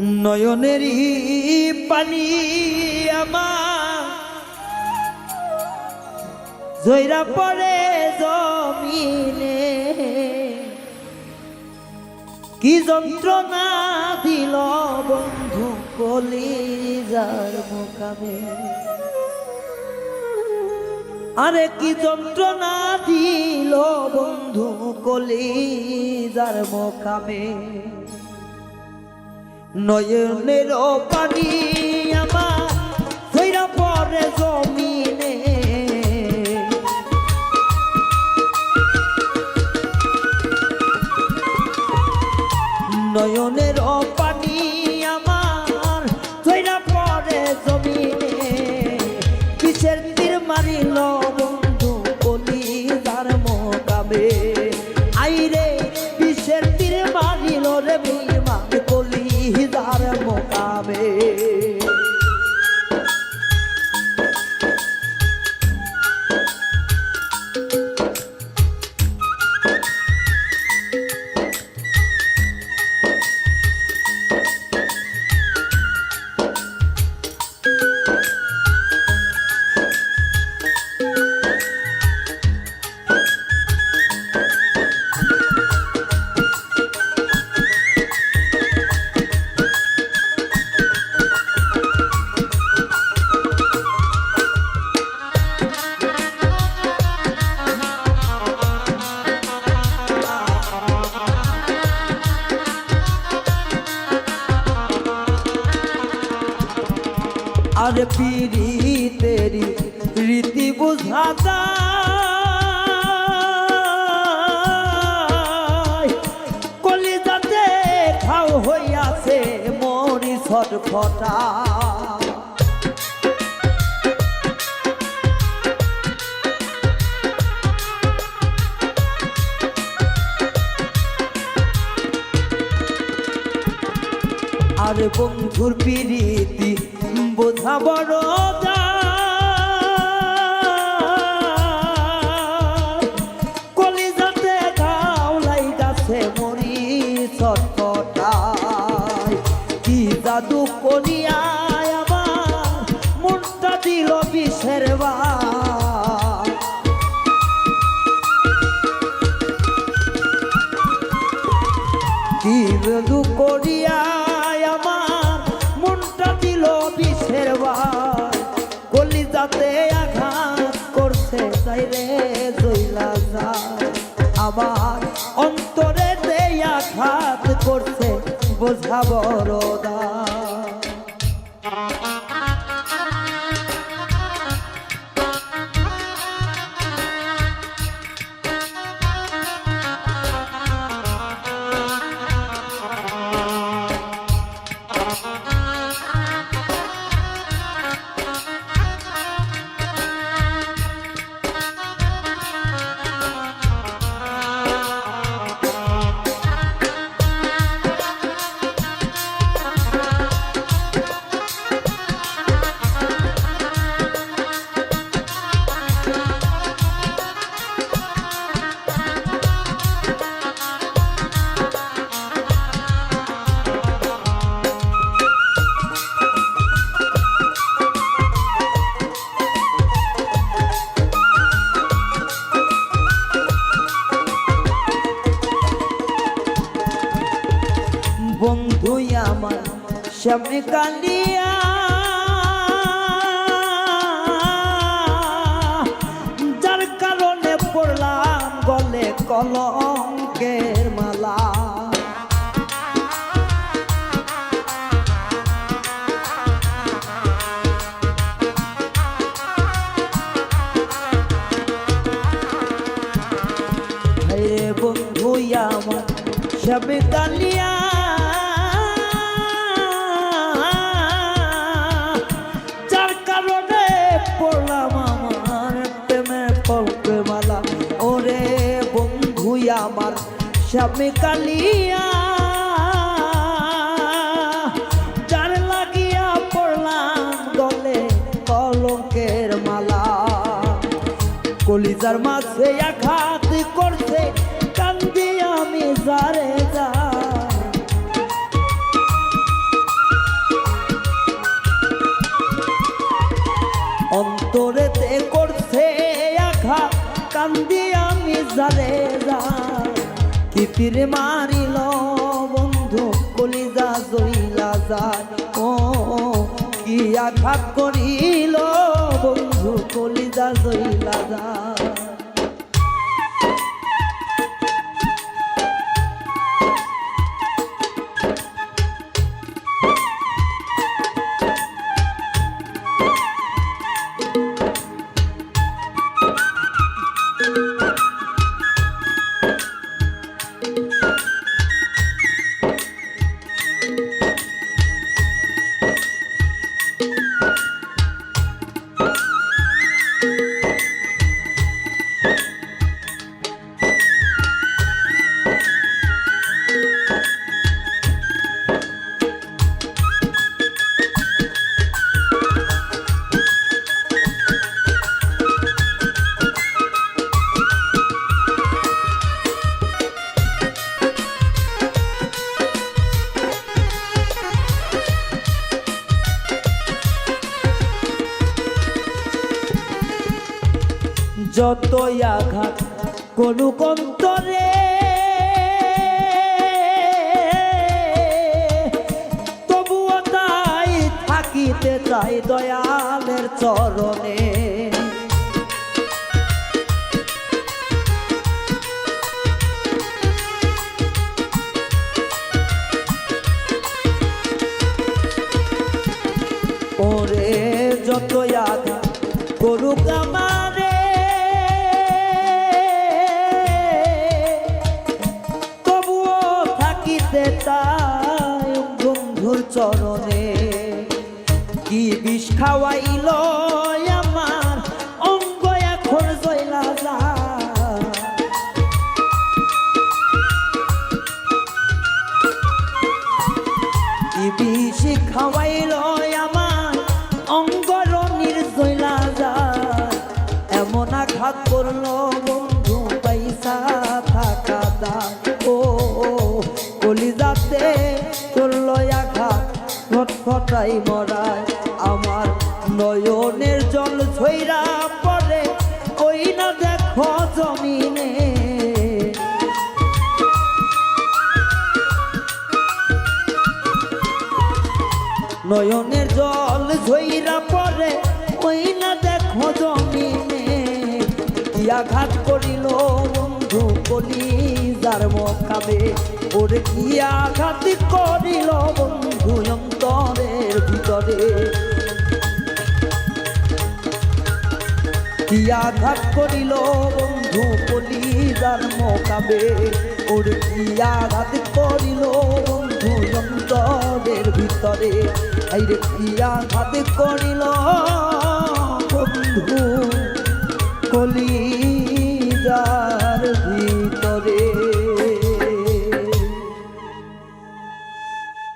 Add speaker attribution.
Speaker 1: নয়নেরই পানি আমার। জৈরা পড়ে জমিনে। কি যন্ত্রণা দিল বন্ধু কলি কলিজার মোকামে। আরে কি যন্ত্রণা দিল বন্ধু কলি কলিজার মোকামে। নয়নের পানি আমার ধৈরা পরে জমিনে। নয়নের পানি আর পিড়ি তেরি রীতি বুঝা যায়। কলিজাতে খাও হইয়াছে মরি ছটফটা আর বন্ধুর পিরিতি বোঝা বড়। কলিজাতে গাওলাই গাছে মরি ছটফটায় কি জাদু করিয়ায় আমার মনটা দিল বিষের বা কি বেদু করিয়ায় আমার অন্তরে দেয়া আঘাত করছে বোঝাবো বড়দা বন্ধু আমার সামনে কালিয়া। যার কারণে পড়লাম গলে কলঙ্কের মালা। বন্ধু আমার কালিয়া। স্বামী কালিয়া যার লাগিয়া পড়লাম গলে কলঙ্কের মালা। কলিজার মাঝে আঘাত করছে, কান্দি আমি যারে যা। অন্তরেতে করছে আঘাত, কান্দি আমি যারে যা। কিপির মারিল বন্ধু কলিজা জইলা যায়। ও কি আঘাত করিল বন্ধু কলিজা জইলা যায়। যতই আঘাত কোনো কন্তরে তবুও তাই থাকিতে চাই দয়ালের চরণে। ওরে, যতই আঘাত করুক আমারে চরণে কি বিষ খাওয়াইল ফটফটাই মরায়। আমার নয়নের জল ছইরা পড়ে ওই না দেখো জমিনে। নয়নের জল ঝইরা পড়ে ওই না দেখো জমিনে। কি আঘাত করিল বন্ধু কলি যার মকাবে ওরে কি আঘাত করিল বন্ধু অন্তরের ভিতরে? কি আঘাত করিল বন্ধু কলি যার মকাবে? ওর কি আঘাত করিল বন্ধু অন্তরের ভিতরে? আইরে কি আঘাত করিল বন্ধু কলি